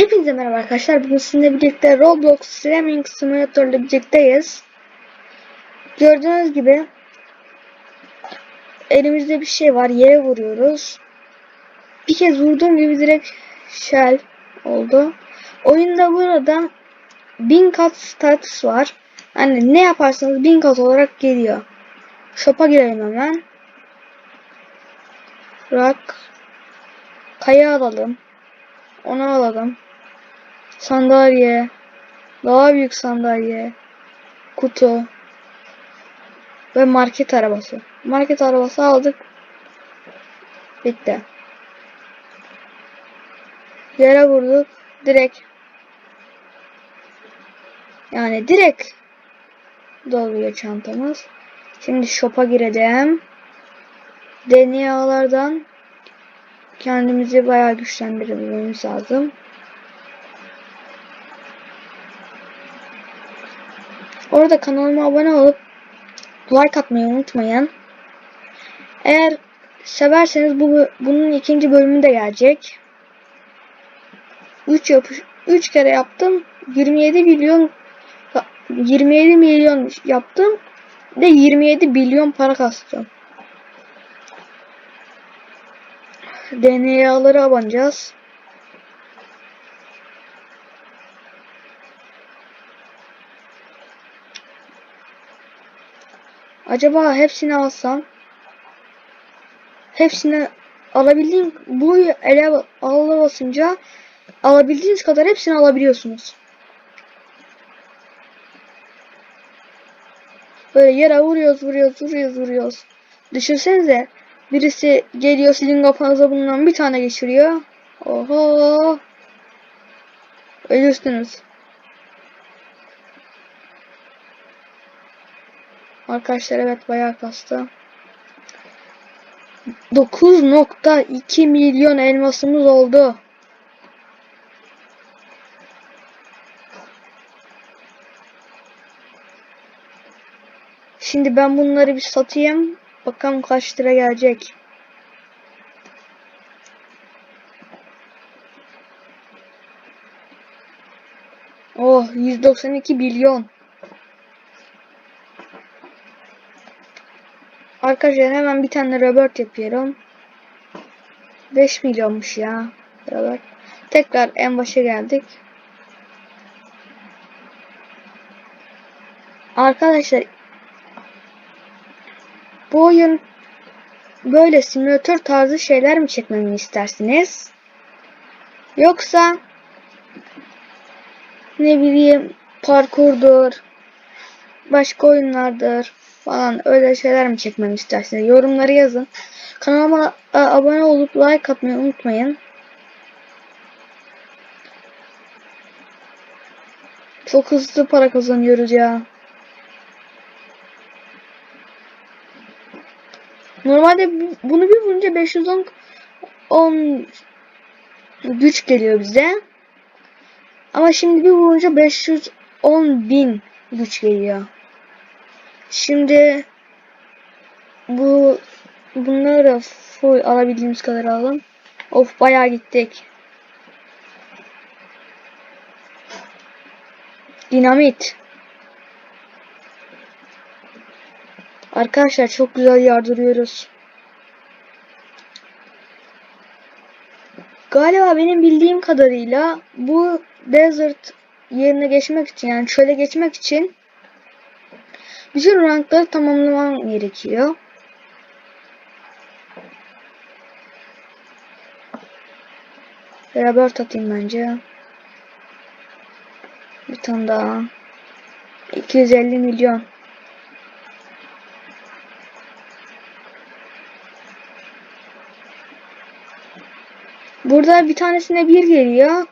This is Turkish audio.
Hepinize merhaba arkadaşlar. Bugün sizinle birlikte Roblox Streaming Simulator'da birlikteyiz. Gördüğünüz gibi elimizde bir şey var. Yere vuruyoruz. Bir kez vurduğum gibi direkt shell oldu. Oyunda burada bin kat status var. Yani ne yaparsanız bin kat olarak geliyor. Shop'a girelim hemen. Rock. Kaya alalım. Onu alalım. Sandalye. Daha büyük sandalye. Kutu. Ve market arabası. Market arabası aldık. Bitti. Yere vurduk. Direkt. Yani direkt doluyor çantamız. Şimdi shop'a girelim. Dünyalardan kendimizi bayağı güçlendirmemiz lazım. Orada kanalıma abone olup like atmayı unutmayın. Eğer severseniz bu bunun ikinci bölümü de gelecek. 3 yapış 3 kere yaptım. 27 milyon 27 milyon yaptım. De 27 milyon para kastım. DNA'ları abanacağız. Acaba hepsini alsam hepsini alabildiğim bu ele ala basınca alabildiğiniz kadar hepsini alabiliyorsunuz. Böyle yere vuruyoruz vuruyoruz vuruyoruz vuruyoruz. Düşünsenize birisi geliyor sizin kafanıza bundan bir tane geçiriyor. Oho. Ölürsünüz. Arkadaşlar evet bayağı kastı. 9.2 milyon elmasımız oldu. Şimdi ben bunları bir satayım. Bakalım kaç lira gelecek. Oh 192 milyon. Arkadaşlar hemen bir tane Robert yapıyorum. 5 milyonmuş ya. Robert. Tekrar en başa geldik. Arkadaşlar bu oyun böyle simülatör tarzı şeyler mi çekmemi istersiniz? Yoksa ne bileyim parkurdur, başka oyunlardır falan öyle şeyler mi çekmemi istersiniz? Yorumları yazın. Kanalıma abone olup like atmayı unutmayın. Çok hızlı para kazanıyoruz ya. Normalde bunu bir vurunca 510 10 güç geliyor bize. Ama şimdi bir vurunca 510 bin güç geliyor. Şimdi bu bunları full alabildiğimiz kadar alalım. Of bayağı gittik. Dinamit. Arkadaşlar çok güzel yardırıyoruz. Galiba benim bildiğim kadarıyla bu desert yerine geçmek için yani çöle geçmek için bütün rankları tamamlaman gerekiyor. Beraber atayım bence. Bir tane daha. 250 milyon. Burada bir tanesine bir geliyor.